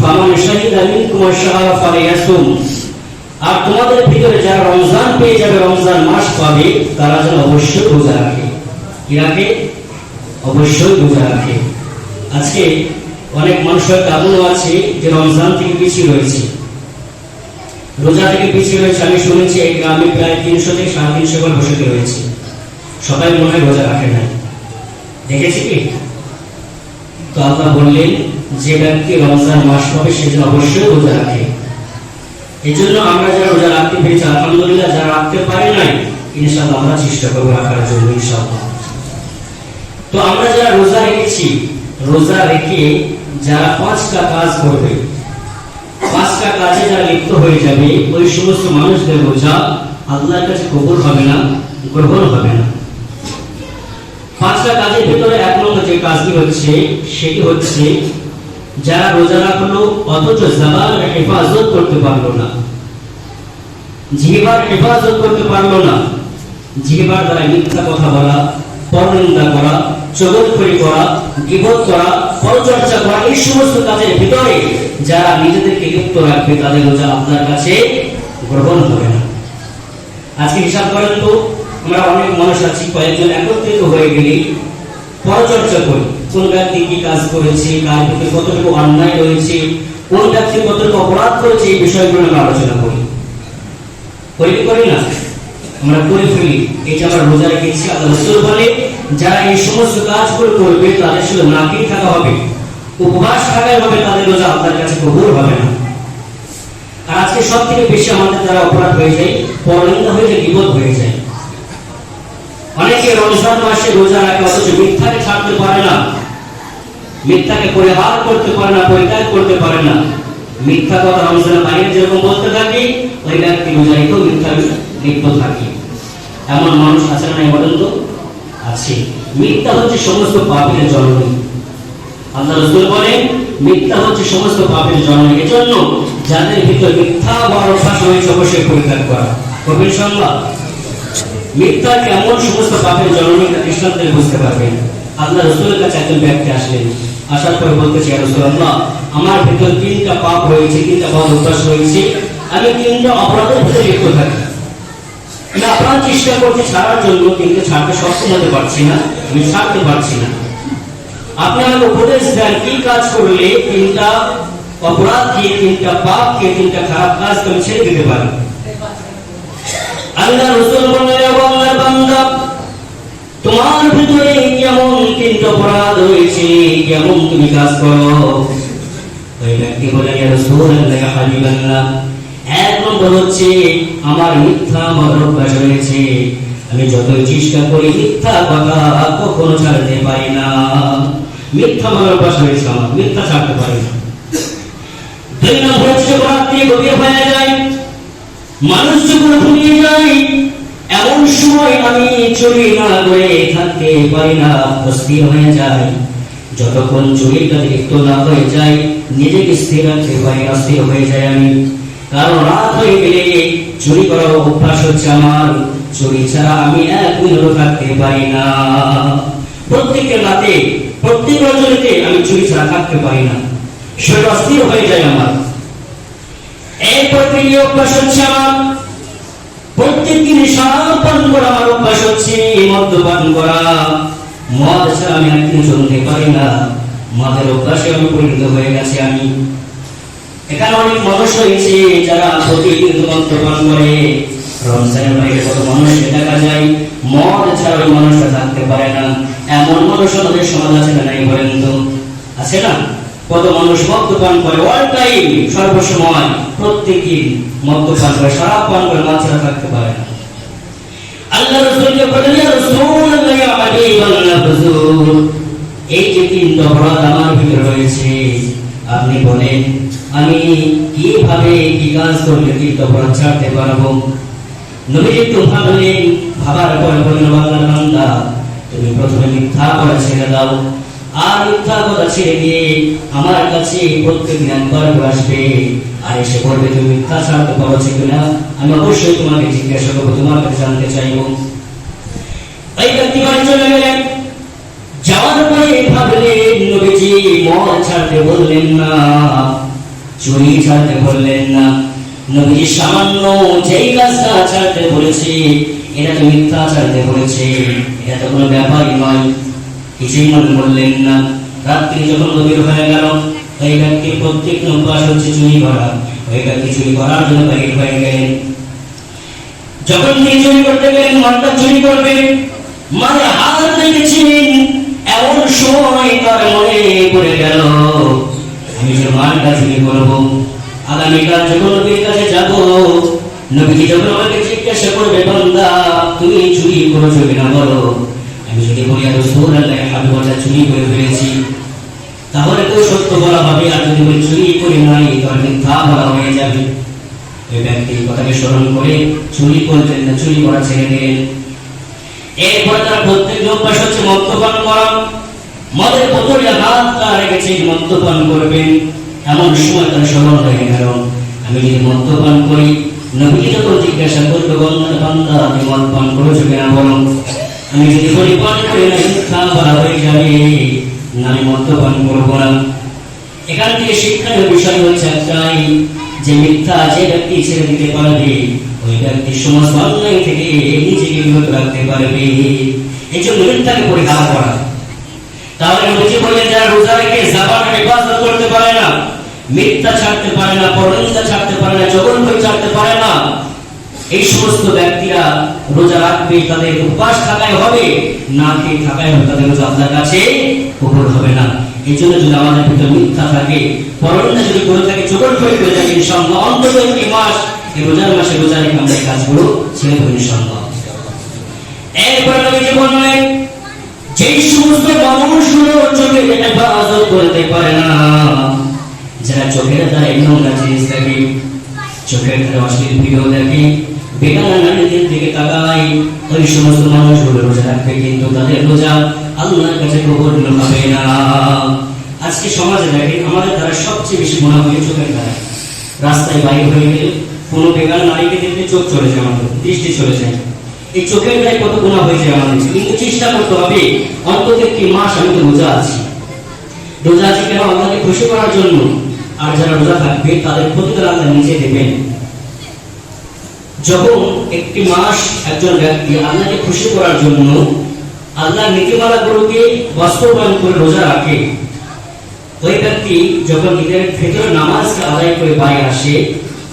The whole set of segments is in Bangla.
ফামান শাহিদা মিনকুম আশ-শাহরা আর তোমাদের ভিতরে যারা রমজান পেয়ে যাবে, রমজান মাস পাবে, তারা যেন অবশ্যই রোজা রাখে। কি রাখে? অবশ্যই রোজা রাখে। আজকে অনেক মানুষ হয়তো আছে যে রমজান থেকে পিছিয়ে রয়েছে। রোজা থেকে পিছিয়ে রয়েছে, আমি শুনেছি এই গ্রামে প্রায় তিনশো থেকে সাড়ে তিনশো বার বসে রয়েছে। সবাই মনে হয় রোজা রাখে না দেখেছি কি? তো আল্লাহ বললেন যে ব্যক্তি রমজান মাস পাবে সে যেন অবশ্যই রোজা রাখে। এই জন্য আমরা যারা রোজা রাখতে পেরেছি, আলহামদুলিল্লাহ, যারা রাখতে পারে নাই, ইনশাআল্লাহ আমরা চেষ্টা করব রাখার জন্য, ইনশাআল্লাহ। তো আমরা যারা রোজা রেখেছি, রোজা রেখে যারা পাঁচটা কাজ করবে, পাঁচটা কাজে যারা লিপ্ত হয়ে যাবে, ওই সমস্ত মানুষদের রোজা আল্লাহর কাছে কবুল হবে না, গ্রহণ হবে না। পাঁচটা কাজের ভেতরে এক নম্বর যে কাজটি হচ্ছে, সেটি হচ্ছে যারা রোজা রাখল, অথচ জবান হেফাজত করতে পারল না। জিহবার হেফাজত করতে পারল না। জিহবার দ্বারা মিথ্যা কথা বলা, পরনিন্দা করা চগলখড়ি করা, গিবত করা, পরচর্চা করা, এই সমস্ত কাজের ভিতরে যারা নিজেদেরকে লিপ্ত রাখবে, তাদের রোজা আপনার কাছে গ্রহণ হবে না। আজকে হিসাব করেন তো, আমরা অনেক মানুষ আছি, কয়েকজন একত্রিত হয়ে গেলে পরচর্চা করি। কোন ব্যক্তি কি কাজ করেছে, কার প্রতি কতটুকু অন্যায় রয়েছে কোন ব্যক্তি কতটুকু অপরাধ করেছে, এই বিষয়গুলো আমরা আলোচনা করি। করি করি না? আমরা করে ফেলি। এটা আমরা রোজা রেখেছি আল্লাহ বলে, যারা এই সমস্ত কাজগুলো করবে, তাদের থাকা হবে, উপবাস থাকাই হবে, তাদের রোজা আপনার কাছে কবুল হবে না। আর আজকে সব থেকে বেশি আমাদের দ্বারা অপরাধ হয়ে যায়, পরনিন্দা হয়ে যায়, বিপদ হয়ে যায়। অনেকে রমজান মাসে রোজা রাখে, অথচ মিথ্যাকে ছাড়তে পারে না। মিথ্যাকে পরিহার করতে পারে না, পরিত্যাগ করতে পারে না। মিথ্যা কথা রমজানের বাইরে যেরকম বলতে থাকি, ওই ব্যক্তি রোজাইতেও মিথ্যা লিপ্ত থাকে। এমন মানুষ আছে না বলেন তো? আছে। মিথ্যা হচ্ছে সমস্ত পাপের জননী। আল্লাহ রসুল মিথ্যা হচ্ছে সমস্ত পাপের জননী। যাদের ভিতর মিথ্যা অভ্যাস হয়েছে অবশ্যই পরিত্যাগ করা। কবির সংবাদ। মিথ্যা কেমন সমস্ত পাপের জননী দৃষ্টান্তে বুঝতে পারবেন। আল্লাহ রসুলের কাছে একজন ব্যক্তি আসলেন। আসার পরে বলতেছে রসুল আল্লাহ আমার ভিতর তিনটা পাপ হয়েছে তিনটা পাপ অভ্যাস হয়েছে আমি তিনটা অপরাধের ভিতরে লিপ্ত থাকি। আমি আপনার চেষ্টা করছি ছাড়ার জন্য, কিন্তু ছাড়তে সক্ষম হতে পারছি না। আমি ছাড়তে পারছি না। আপনি আমাকে উপদেশ দেন, কি কাজ করলে তিনটা অপরাধ দিয়ে তিনটা পাপ দিয়ে তিনটা খারাপ কাজ আমি ছেড়ে দিতে পারি? আল্লাহ রসুল "ও আল্লাহর বান্দা তোমার ভিতরে কেমন অপরাধ রয়েছে কেমন তুমি কাজ করো? ওই ব্যক্তি বলে, ইয়া রাসূলুল্লাহ হাবিবাল্লাহ। এক নম্বর হচ্ছে, আমার মিথ্যা আমার অভ্যাস রয়েছে আমি যতই চেষ্টা করি, মিথ্যা কথা কখনো ছাড়তে পারি না। মিথ্যা আমার অভ্যাস হয়েছে আমার, মিথ্যা ছাড়তে পারি না। দুই নম্বর হচ্ছে রাত্রি গভীর হয়ে যায়, মানুষ যখন ঘুমিয়ে যায় এমন সময় আমি চুরি না করে থাকতে পারি না অস্থির হয়ে যায় যতক্ষণ চুরিটা লিপ্ত না হয়ে যায় নিজেকে স্থির রাখতে পারি না স্থির হয়ে যায় আমি। কারণ রাত হয়ে গেলে চুরি করার অভ্যাস হচ্ছে আমার। চুরি ছাড়া আমি এক মিনিটও থাকতে পারি না। প্রত্যেকের রাতে, প্রত্যেক রজনীতে আমি চুরি ছাড়া থাকতে পারি না। শরীর অস্থির হয়ে যায় আমার। এরপর তিনি অভ্যাস হচ্ছে আমার। এখানে অনেক মানুষ রয়েছে যারা প্রতিদিন মদ্যপান বাইরে কত মানুষকে দেখা যায়, মদ ছাড়া ওই মানুষটা থাকতে পারে না। এমন মানুষ আমাদের সমাজ আছে না নাই বলেন আছে না? কত মানুষ মদ্যপান করে অল টাইম সর্বসময় প্রত্যেকদিন মদ্যপান করে, সারা পান করে মাছরা থাকতে পারে না। আল্লাহ রসুলকে বলেন এই যে আমার ভিতরে রয়েছে। আপনি বলেন, আমি কীভাবে কি কাজ করলে তিনটা অপরাধ ছাড়তে পারব? নবী একটু ভাবলেন, ভাবার পরে বললেন, বান্দা তুমি প্রথমে মিথ্যা কথা ছেড়ে দাও। আর মিথ্যা ছেড়ে দিয়ে আমার কাছে প্রত্যেকদিন একবার করে আসবে। আর এসে বলবে, তুমি মিথ্যা ছাড়তে পারছ কিনা আমি অবশ্যই তোমাকে জিজ্ঞাসা করব, তোমার কাছে জানতে চাইব। এই ব্যক্তি বাড়ি চলে গেলেন। যাওয়ার পরে নবীজি ছাড়তে বললেন না, চুরি ছাড়তে বললেন না। নবীজি সামান্য যেই কাজটা ছাড়তে বলেছে, এটা তো মিথ্যা ছাড়তে বলেছে। এটা তো কোনো ব্যাপারই নয়। কিছুই মনে করলেন না। রাত্রি যখন গভীর হয়ে গেল, এই ব্যক্তি প্রত্যেক অভ্যাস হচ্ছে চুরি করা। ব্যক্তি চুরি করার জন্য বাহির হয়ে গেলেন। যখন তিনি চুরি করতে গেলেন মালটা চুরি করবেন মানে হাত রেখেছিলেন। এমন সময় তার মনে পড়ে গেল, আমি যে মালটা চুরি করব, আগামীকাল যখন নবীর কাছে যাব, নবীজি যখন আমাকে জিজ্ঞাসা করবে, বান্দা, তুমি চুরি করেছ কিনা বলো? আমি যদি বলি আর রসুল, আল্লাহ হাবিবাটা চুরি করে ফেলেছি। তাহলে তো সত্য বলা হবে, আর যদি বলি, চুরি করে নাই তাহলে মিথ্যা বলা হয়ে যাবে। ওই ব্যক্তি কথাকে স্মরণ করে চুরি করতেন না, চুরি করা ছেড়ে দিলেন। তার প্রত্যেক অভ্যাস হচ্ছে মদ্যপান করা, মদের হাতটা রেখেছে মদ্যপান করবেন। এমন সময় তার স্মরণ হয়ে গেল। আমি যদি মদ্যপান করি, নবীকে যখন জিজ্ঞাসা করবে বান্দা, তুমি মদ পান করেছ কিনা বলো? আমি যদি বলি পান করে মিথ্যা বলা যাবে। আমি মদ্যপান করব না। এখান থেকে শিক্ষার বিষয় হচ্ছে একটাই, যে মিথ্যা যে ব্যক্তি ছেড়ে দিতে পারবে, ওই ব্যক্তি সমস্ত অন্যায় থেকে নিজেকে বিরত রাখতে পারবে। এই জন্য মিথ্যাকে পরিহার করা। তাহলে নবীজি বললেন, যারা রোজা রেখে জাবান হেফাজত করতে পারে না, মিথ্যা ছাড়তে পারে না, পরনিন্দা ছাড়তে পারে না জগন্নাথ ছাড়তে পারে না এই সমস্ত ব্যক্তিরা রোজা রাখবে, তাদের উপবাস থাকায় হবে, না খেয়ে থাকায় হবে, তাদের রোজা আপনার কাছে কবুল হবে না। এই জন্য যদি আমাদের ভিতরে মিথ্যা থাকে পরনিন্দা যদি করে থাকে, চোখের করে করে থাকে, ইনশাআল্লাহ অন্তত একটি মাস, এই রোজার মাসে রোজা রেখে আমরা কাজগুলো ছেড়ে দেবো ইনশাআল্লাহ। এরপরে নবীজি বললেন যেই সমস্ত মানুষগুলো চোখের হেফাজত করতে পারে না, যারা চোখের দ্বারা নোংরা জিনিস দেখে চোখের দ্বারা অশ্লীল ভিডিও দেখে বেগানা নারীদের দিকে তাকায় ওই সমস্ত মানুষগুলো রোজা রাখবে কিন্তু তাদের রোজা আল্লাহর কাছে কবুল হবে না। আজকে সমাজে দেখে আমাদের দ্বারা সবচেয়ে বেশি মনে হয় চোখের দ্বারা রাস্তায় বাইরে হয়ে গেলে কোনো বেগান নারীকে দেখলে চোখ চলে যায় আমাদের, দৃষ্টি চলে যায়। এই চোখের গায়ে কত গুণা হয়ে যায় আমাদের কিন্তু চেষ্টা করতে হবে, অন্তত একটি মাস আমি তো রোজা আছি। রোজা আছি কেন? আল্লাহকে খুশি করার জন্য আর যারা রোজা থাকবে তাদের প্রতিকার আল্লাহ নিজে দেবেন। যখন একটি মাস একজন ব্যক্তি আল্লাহকে খুশি করার জন্য আল্লাহর নীতিমালাগুলোকে বাস্তবায়ন করে রোজা রাখে, ওই ব্যক্তি যখন ঈদের ভেতরে নামাজকে আদায় করে বাইরে আসে,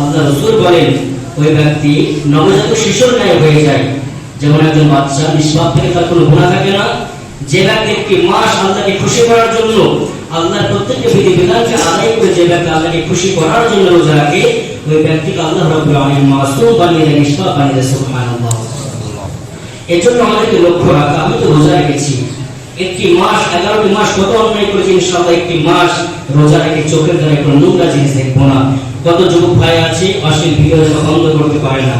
আল্লাহ রসুল বলেন, ওই ব্যক্তি নবজাত শিশুর ন্যায় হয়ে যায়। যেমন একজন বাচ্চা নিষ্পাপ থেকে তার কোনো গুণা থাকে না। যে ব্যক্তি একটি মাস আল্লাহকে খুশি করার জন্য আল্লাহর প্রত্যেকটা বিধি আদায় যে ব্যক্তি আল্লাহকে খুশি করার জন্য রোজা রাখে, ওই ব্যক্তিকে আল্লাহ রব্বুল মাসুম বানিয়ে নিষ্পাপ বানিয়ে সুবহানাল্লাহ। এর জন্য আমাদেরকে লক্ষ্য রাখা আমি তো রোজা রেখেছি। একটি মাস, এগারোটি মাস কত অন্যায় করেছি একটি মাস রোজা রেখে চোখের দ্বারা কোনো নোংরা জিনিস দেখব না। কত যুবক ভাই আছে, অশ্লীল ভিডিও বন্ধ করতে পারে না।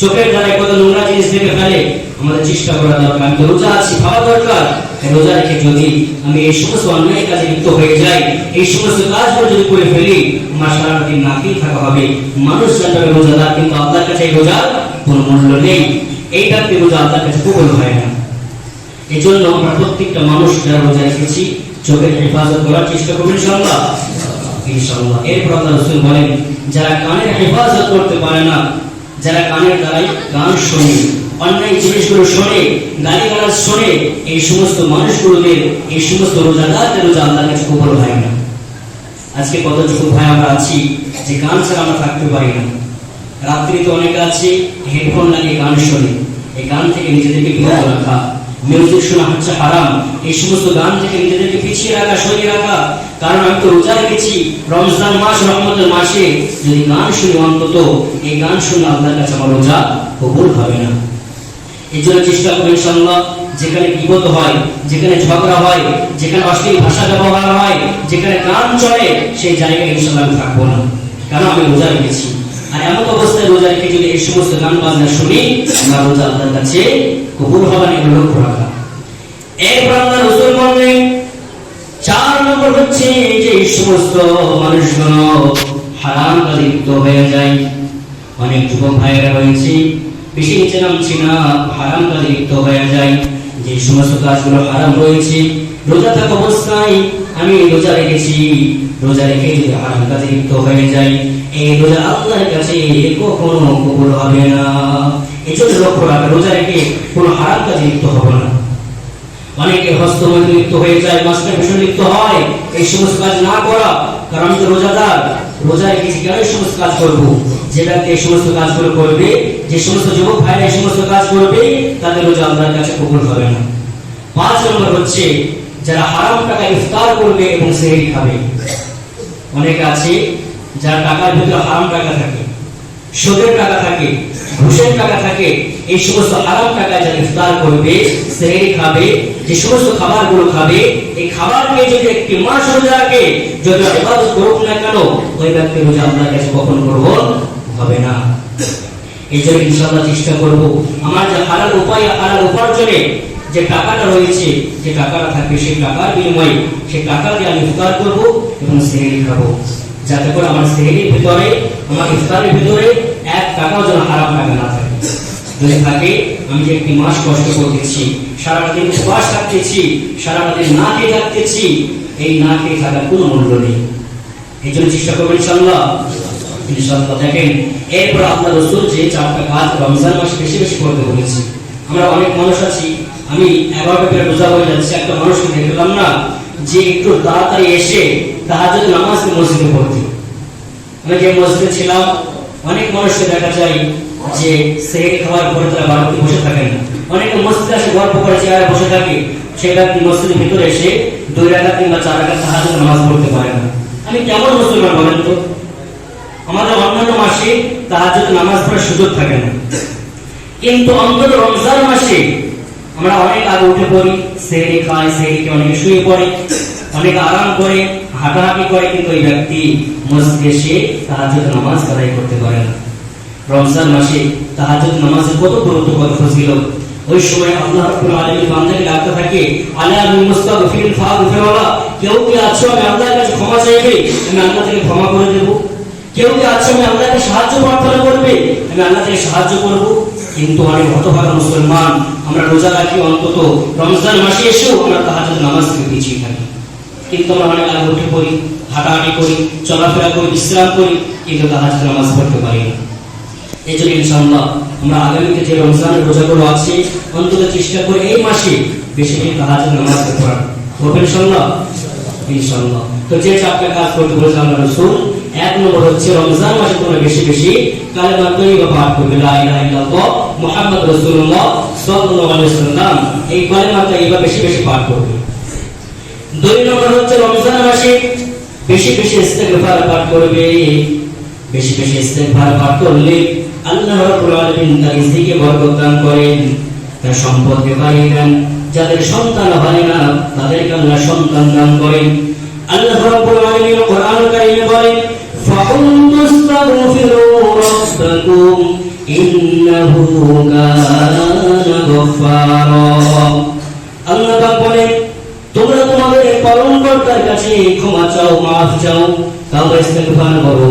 চোখের দ্বারা কত নোংরা জিনিস দেখে ফেলে, আমাদের চেষ্টা করা দরকার। রোজা আছি, ভাবা দরকার। রোজা রেখে যদি আমি এই সমস্ত অন্যায় কাজে লিপ্ত হয়ে যাই, এই সমস্ত কাজগুলো যদি করে ফেলি আমার থাকা হবে। মানুষ জানবে রোজাদার কিন্তু কাছে কোনো মূল্য নেই। রোজা কাছে কবুল হয় না। এই জন্য আমরা প্রত্যেকটা মানুষ যারা রোজা রেখেছি, চোখের হেফাজত করার চেষ্টা করবেন এরপর আল্লাহ রসুল বলেন, যারা কানের হেফাজত করতে পারে না, যারা কানের দ্বারাই গান শোনে অন্যায় জিনিসগুলো শোনে গালি গালাজ শোনে, এই সমস্ত মানুষগুলোদের, এই সমস্ত রোজাদারদের রোজা আল্লাহর কাছে কবল হয় না। আজকে কত যুবক ভাই আমরা আছি যে গান ছাড়া আমরা থাকতে পারি না। রাত্রিতে অনেকে আছে, হেডফোন লাগিয়ে গান শোনে। এই গান থেকে নিজেদেরকে বিরত রাখা মিউজিক শোনা হচ্ছে হারাম। এই সমস্ত গান থেকে নিজেদেরকে পিছিয়ে রাখা, সরিয়ে রাখা। কারণ আমি তো রোজা রেখেছি, রমজান মাস, রহমতের মাসে। যদি গান শুনি অন্তত, এই গান শুনে আল্লাহর কাছে আমার রোজা কবুল হবে না। এই জন্য চেষ্টা করি ইনশাল্লাহ যেখানে বিপদ হয়, যেখানে ঝগড়া হয়, যেখানে অশ্লীল ভাষা ব্যবহার হয়, যেখানে গান চলে, সেই জায়গায় ইনশাল্লাহ আমি থাকব না। কারণ আমি রোজা রেখেছি। আর এমন অবস্থায় রোজা রেখে যদি এই সমস্ত গান বাজনা শুনি, আমার রোজা আল্লাহর কাছে কবুল হবে না এগুলো রাখা এরপর আল্লাহ রসুল বললেন, চার নম্বর হচ্ছে যে এই সমস্ত মানুষগুলো হারাম লিপ্ত হয়ে যায়। অনেক যুবক ভাইয়েরা রয়েছে বেশি নিচে নামছি না হারাম কাজে লিপ্ত হয়ে যায়। যে সমস্ত কাজগুলো হারাম রয়েছে, রোজা থাকা অবস্থায় আমি রোজা রেখেছি। রোজা রেখে যদি হারাম কাজে লিপ্ত হয়ে যায়, এই রোজা আল্লাহর কাছে কখনো কবুল হবে না। এই জন্য লক্ষ্য রাখা, রোজা রেখে কোনো হারাম কাজে লিপ্ত হবে না। অনেকে হস্তময় লিপ্ত হয়ে যায় মাস্টার ভীষণ লিপ্ত হয়। এই সমস্ত কাজ না করা, কারণ তো রোজাদার। রোজা রেখেছি কেন এই সমস্ত কাজ যে ব্যক্তি এই সমস্ত কাজগুলো করবে, যে সমস্ত যুবক ভাইরা এই সমস্ত কাজ করবে, তাদের রোজা কাছে কবুল হবে না। পাঁচ নম্বর হচ্ছে, যারা হারাম টাকা ইফতার করবে এবং সেহরি খাবে। অনেকে আছে যার টাকার ভিতরে হারাম টাকা থাকে, সুদের টাকা থাকে, ঘুষের টাকা থাকে, এই সমস্ত হারাম টাকা যারা ইফতার করবে, সেহরি খাবে, যে সমস্ত খাবারগুলো খাবে এই খাবারকে যদি একটি মাস রোজা রাখে, যদি ইবাদত করুক না কেন, ওই ব্যক্তি রোজা আপনার কাছে কখন গ্রহণ হবে না। এই জন্য ইনশাআল্লাহ চেষ্টা করব। আমার যে হালাল উপায়, হালাল উপার্জনে যে টাকাটা রয়েছে, যে টাকাটা থাকবে সেই টাকার বিনিময়ে সেই টাকা দিয়ে আমি ইফতার করব এবং সেহরি খাব। যাতে করে আমার সেহরির ভিতরে, আমার ইফতারের ভিতরে এক টাকাও যেন হারাম টাকা না থাকে। যদি থাকে, আমি যে একটি মাস কষ্ট করতেছি সারাটা দিন উপবাস থাকতেছি সারাটা দিন না খেয়ে থাকতেছি এই না খেয়ে থাকার কোনো মূল্য নেই। এই জন্য চেষ্টা করবেন ইনশাল্লাহ ইনশাল্লাহ দেখেন, এরপর আপনার রসুল যে চারটা কাজ রমজান মাসে বেশি বেশি করতে বলেছি। আমরা অনেক মানুষ আছি, আমি এগারোটা পেরে বোঝা হয়ে যাচ্ছে, একটা মানুষকে দেখলাম না যে একটু তাড়াতাড়ি এসে তাহাজুদ নামাজ মসজিদে পড়তে। আমি যে মসজিদে ছিলাম, অনেক মানুষকে দেখা যায় যে সেহেরি খাওয়ার পরে তারা বাড়িতে বসে থাকেন না। অনেকে মসজিদে আসে গল্প করে চেয়ারে বসে থাকে সে ব্যক্তি মসজিদের ভিতরে এসে দুই রাখা কিংবা চার রাখা তাহাজুদ নামাজ পড়তে পারে না। আমি কেমন মুসলমান বলেন তো? আমাদের অন্যান্য মাসে তাহাজুদ নামাজ পড়ার সুযোগ থাকে না। কিন্তু অন্তত রমজান মাসে আমরা অনেক আগে উঠে পড়ি, সেহরি খাই সেহরিকে অনেকে শুয়ে পড়ে, অনেক আরাম করে, হাঁটাহাঁটি করে, কিন্তু ওই ব্যক্তি মসজিদে এসে তাহাজুদ নামাজ আদায় করতে পারে না। রমজান মাসে তাহাজুদ নামাজের কত গুরুত্ব, কত ফজিলত ওই সময় আল্লাহ ডাকতে থাকে কেউ কি আছো আমি আল্লাহর কাছে ক্ষমা চাইবে? আমি আল্লাহ থেকে ক্ষমা করে দেব। কেউ কি আছো আমি আল্লাহকে সাহায্য প্রার্থনা করবে? আমি আল্লাহ থেকে সাহায্য করব। কিন্তু অনেক হতভাগা মুসলমান, আমরা রোজা রাখি অন্তত রমজান মাসে এসেও আমরা তাহাজুদ নামাজ থেকে পিছিয়ে থাকি। কিন্তু আমরা অনেক আগে উঠে পড়ি, হাঁটাহাঁটি করি, চলাফেরা করি, বিশ্রাম করি, কিন্তু তাহাজুদ নামাজ পড়তে পারি না। এই জন্য ইনশাআল্লাহ আমরা আগামীতে যে রমজানের রোজাগুলো আছে, অন্তত চেষ্টা করে এই মাসে বেশি বেশি তাহাজুদ নামাজ পড়ার হবে ইনশাআল্লাহ? ইনশাআল্লাহ। তো যে চারটা কাজ করতে বলেছে আমরা রাসূল, এক নম্বর হচ্ছে রমজান মাসে তোমরা বেশি বেশি কালেমা তৈবা পাঠ করবে। লা ইলাহা ইল্লাল্লাহ মুহাম্মদ এই কালেমা তৈবা বেশি বেশি পাঠ করবে। দুই নম্বর হচ্ছে রমজান মাসে বেশি বেশি ইস্তেগফার পাঠ করবে। বেশি বেশি ইস্তেগফার পাঠ করলে আল্লাহ রাব্বুল আলামিন দান করেন, তার সম্পদকে যাদের সন্তান হয় না, তাদেরকে আল্লাহ সন্তান দান করেন। আল্লাহ রাব্বুল আলামিন কোরআন কারীমে বলেন ফাকুনতু আস্তাগফিরু রাব্বাকুম, ইন্নাহু কানা গফফারা। আল্লাহ পাক কাছে ক্ষমা চাও, মাফ চাও ইস্তেগফার করো।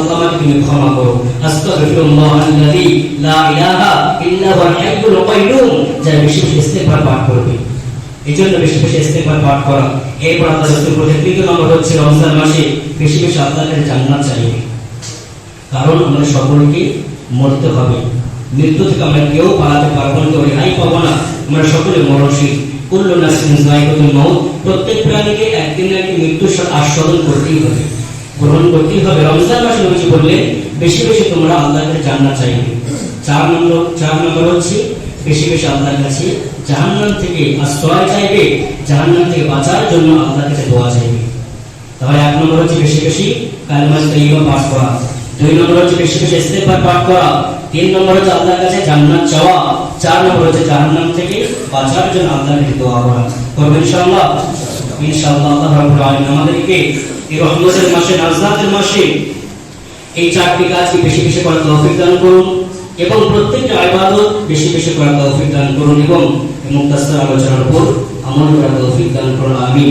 তুমি ক্ষমা করো। কারণ সকলকে মরতে হবে। মৃত্যু থেকে আমরা কেউ পালাতে পারব না রেহাই পাবো না। আমরা সকলে মরণশীল। কুল্লু প্রত্যেক প্রাণীকে একদিন মৃত্যুর আস্বাদন করতেই হবে। গ্রহণ করতেই হবে। রমজান মাসে নবীজি বললেন বেশি বেশি তোমরা আল্লাহর কাছে জান্নাত চাইবে। চার নম্বর চার নম্বর হচ্ছে বেশি বেশি আল্লাহর কাছে জাহান্নাম থেকে আশ্রয় চাইবে, জাহান্নাম থেকে বাঁচার জন্য আল্লাহর কাছে দোয়া চাইবে। তাহলে এক নম্বর হচ্ছে বেশি বেশি পাঠ করা। দুই নম্বর হচ্ছে বেশি বেশি ইস্তেগফার পাঠ করা। তিন নম্বর হচ্ছে আল্লাহর কাছে জান্নাত চাওয়া। চার নম্বর হচ্ছে জাহান্নাম থেকে বাঁচার জন্য আল্লাহর কাছে দোয়া করা। করবেন ইনশাআল্লাহ? ইনশাআল্লাহ আল্লাহ রাব্বুল আলামিন আমাদেরকে রহমতের মাসে নাজনাতের মাসে এই চারটি কাজকে বেশি বেশি করার তৌফিক দান করুন? এবং প্রত্যেকটা আবাদত বেশি বেশি করার তৌফিক দান করুন এবং মুক্তাস্তার আলোচনার উপর আমল করার তৌফিক দান করুন। আমি